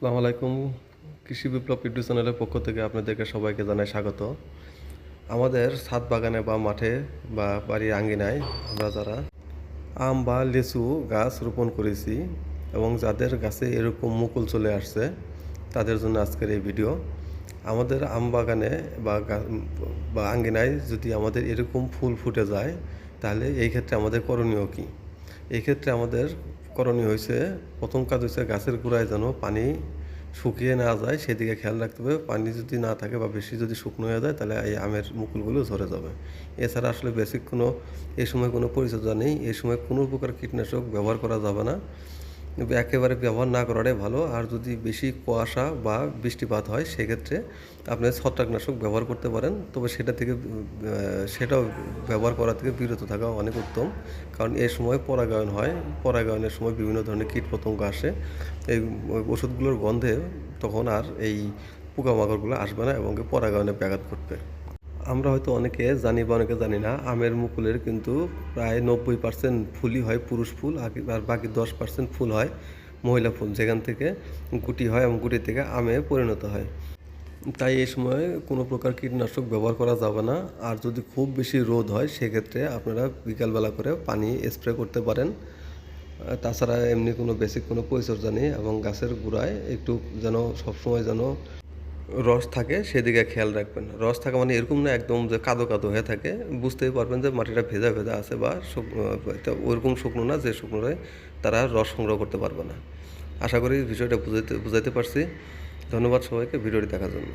আসসালামু আলাইকুম। কৃষি বিপ্লব ইউটিউব চ্যানেলের পক্ষ থেকে আপনাদেরকে সবাইকে জানাই স্বাগত। আমাদের ছাদ বাগানে বা মাঠে বা বাড়ির আঙ্গিনায় আমরা যারা আম বা লিচু গাছ রোপণ করেছি এবং যাদের গাছে এরকম মুকুল চলে আসছে, তাদের জন্য আজকের এই ভিডিও। আমাদের আম বাগানে বা বা আঙ্গিনায় যদি আমাদের এরকম ফুল ফুটে যায়, তাহলে এই ক্ষেত্রে আমাদের করণীয় কী? এই ক্ষেত্রে আমাদের করণীয় হয়েছে প্রথম কাজ হয়েছে গাছের গোড়ায় যেন পানি শুকিয়ে না যায়, সেদিকে খেয়াল রাখতে হবে। পানি যদি না থাকে বা বেশি যদি শুকনো হয়ে যায়, তাহলে এই আমের মুকুলগুলো ঝরে যাবে। এছাড়া আসলে বেসিক কোনো এ সময় কোনো পরিচর্যা নেই। এ সময় কোনো প্রকার কীটনাশক ব্যবহার করা যাবে না। একেবারে ব্যবহার না করাটাই ভালো। আর যদি বেশি কুয়াশা বা বৃষ্টিপাত হয়, সেক্ষেত্রে আপনি ছত্রাকনাশক ব্যবহার করতে পারেন। তবে সেটা থেকে সেটাও ব্যবহার করা থেকে বিরত থাকা অনেক উত্তম। কারণ এই সময় পরাগায়ন হয়। পরাগায়নের সময় বিভিন্ন ধরনের কীটপতঙ্গ আসে। এই ওষুধগুলোর গন্ধে তখন আর এই পোকামাকড়গুলো আসবে না এবং পরাগায়নে ব্যাঘাত ঘটবে। আমরা হয়তো অনেকে জানি বা অনেকে জানি না, আমের মুকুলের কিন্তু প্রায় নব্বই পার্সেন্ট ফুলই হয় পুরুষ ফুল, আর- বাকি দশ পার্সেন্ট ফুল হয় মহিলা ফুল, যেখান থেকে গুটি হয় এবং গুটি থেকে আমে পরিণত হয়। তাই এই সময় কোনো প্রকার কীটনাশক ব্যবহার করা যাবে না, আর যদি খুব বেশি রোদ হয় সেক্ষেত্রে আপনারা বিকালবেলা করে পানি স্প্রে করতে পারেন। তাছাড়া এমনি কোনো বেসিক কোনো পরিচর্যা নেই এবং গাছের গোড়ায় একটু যেন সবসময় যেন রস থাকে, সেদিকে খেয়াল রাখবেন। রস থাকা মানে এরকম না, একদম যে কাদো কাদো হয়ে থাকে। বুঝতেই পারবেন যে মাটিটা ভেজা ভেজা আছে বা ওইরকম শুকনো না, যে শুকনোয় তারা রস সংগ্রহ করতে পারবে না। আশা করি বিষয়টা বুঝাইতে বুঝাইতে পারছি। ধন্যবাদ সবাইকে, ভিডিওটি দেখার জন্য।